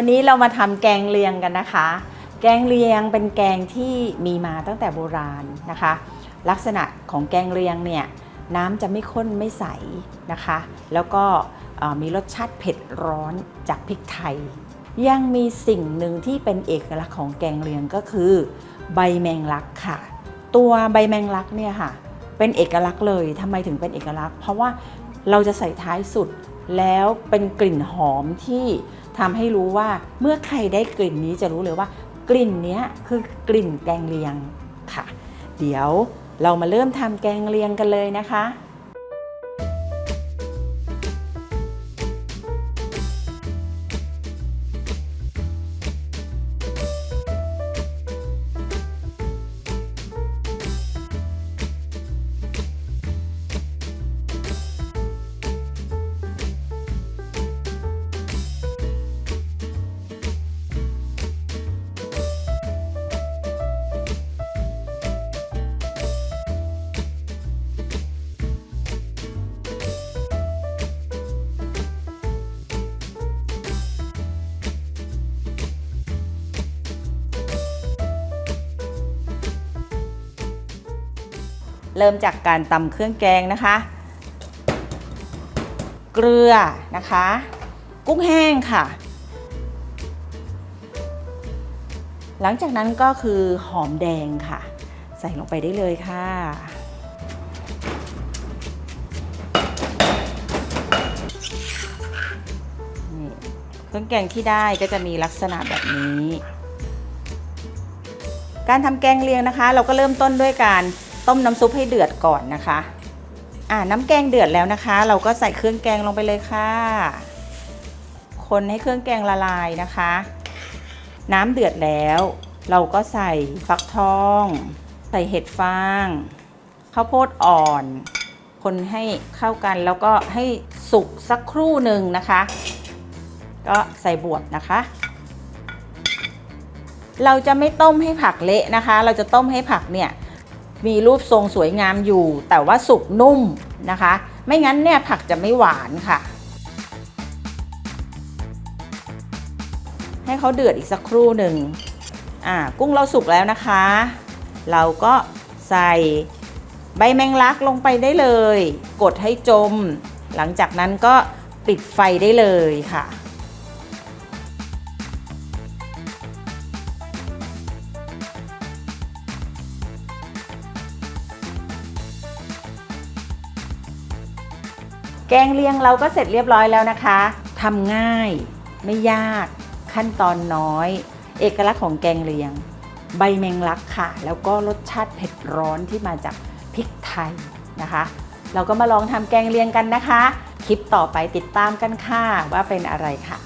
วันนี้เรามาทำแกงเลียงกันนะคะ แกงเลียงเป็นแกงที่มีมาตั้งแต่โบราณนะคะ ลักษณะของแกงเลียงเนี่ยน้ำจะไม่ข้นไม่ใสนะคะ แล้วก็มีรสชาติเผ็ดร้อนจากพริกไทย ยังมีสิ่งหนึ่งที่เป็นเอกลักษณ์ของแกงเลียงก็คือ ใบแมงลักค่ะ ตัวใบแมงลักเนี่ยค่ะ เป็นเอกลักษณ์เลยทำไมถึงเป็นเอกลักษณ์ เพราะว่าเราจะใส่ท้ายสุดแล้วเป็นกลิ่นหอมที่ ทำให้รู้ว่าเมื่อใครได้กลิ่นนี้จะรู้เลยว่า กลิ่นนี้คือกลิ่นแกงเลียงค่ะ เดี๋ยวเรามาเริ่มทำแกงเลียงกันเลยนะคะ เริ่มจากการตำเครื่องแกงนะคะ เกลือนะคะ กุ้งแห้งค่ะ หลังจากนั้นก็คือหอมแดงค่ะ ใส่ลงไปได้เลยค่ะเครื่องแกงที่ได้ก็จะมีลักษณะแบบนี้ การทำแกงเลียงนะคะ เราก็เริ่มต้นด้วยการ ต้มน้ำซุปให้เดือดก่อนนะคะ อ่าน้ำแกงเดือดแล้วนะคะ เราก็ใส่เครื่องแกงลงไปเลยค่ะ คนให้เครื่องแกงละลายนะคะ น้ำเดือดแล้ว เราก็ใส่ฟักทอง ใส่เห็ดฟางข้าวโพดอ่อน คนให้เข้ากันแล้วก็ให้สุกสักครู่หนึ่งนะคะ ก็ใส่บวบนะคะเราจะไม่ต้มให้ผักเละนะคะ เราจะต้มให้ผักเนี่ย มีรูปทรงสวยงามอยู่ แต่ว่าสุกนุ่มนะคะ ไม่งั้นเนี่ยผักจะไม่หวานค่ะ ให้เขาเดือดอีกสักครู่หนึ่งอ่ากุ้งเราสุกแล้วนะคะ เราก็ใส่ใบแมงลักลงไปได้เลย กดให้จม หลังจากนั้นก็ปิดไฟได้เลยค่ะ แกงเลียงเราก็เสร็จเรียบร้อยแล้วนะคะทำง่าย ไม่ยากขั้นตอนน้อย เอกลักษณ์ของแกงเลียง ใบแมงลักค่ะ แล้วก็รสชาติเผ็ดร้อนที่มาจากพริกไทยนะคะ เราก็มาลองทำแกงเลียงกันนะคะ คลิปต่อไปติดตามกันค่ะว่าเป็นอะไรค่ะ